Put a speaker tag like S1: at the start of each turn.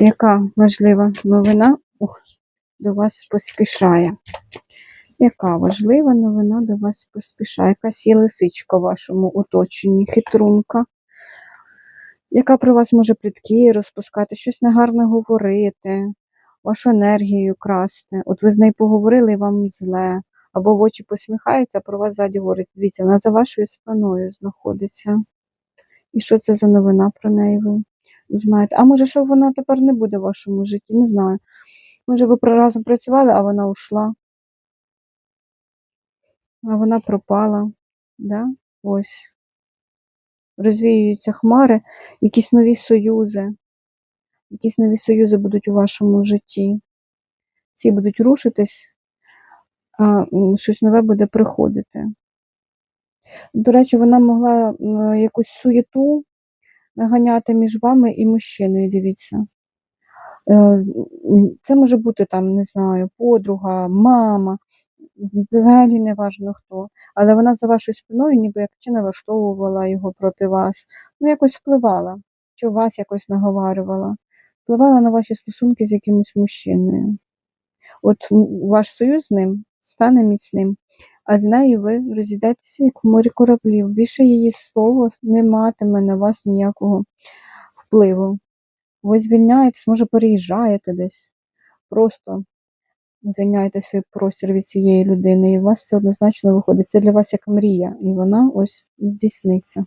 S1: Яка важлива новина ух, до вас поспішає? Яка важлива новина до вас поспішає? Якась є лисичка в вашому оточенні, хитрунка, яка про вас може плітки розпускати, щось негарне говорити, вашу енергію красти. От ви з нею поговорили і вам зле, або в очі посміхається, а про вас ззаді говорить. Дивіться, вона за вашою спиною знаходиться. І що це за новина про неї узнаєте? А може, що вона тепер не буде в вашому житті? Не знаю. Може, ви разом працювали, а вона ушла. А вона пропала. Да? Ось. Розвіюються хмари, якісь нові союзи. Якісь нові союзи будуть у вашому житті. Ці будуть рушитись, а щось нове буде приходити. До речі, вона могла якусь суєту наганяти між вами і мужчиною, дивіться. Е, Це може бути там, не знаю, подруга, мама, взагалі не важно хто. Але вона за вашою спиною ніби як чи налаштовувала його проти вас, ну якось впливала, чи вас якось наговарювала, впливала на ваші стосунки з якимось мужчиною. От ваш союз з ним стане міцним, а з нею ви розійдетеся як в морі кораблів. Більше її слово не матиме на вас ніякого впливу. Ви звільняєтесь, може, переїжджаєте десь. Просто звільняєте свій простір від цієї людини, і у вас це однозначно виходить. Це для вас як мрія, і вона ось здійсниться.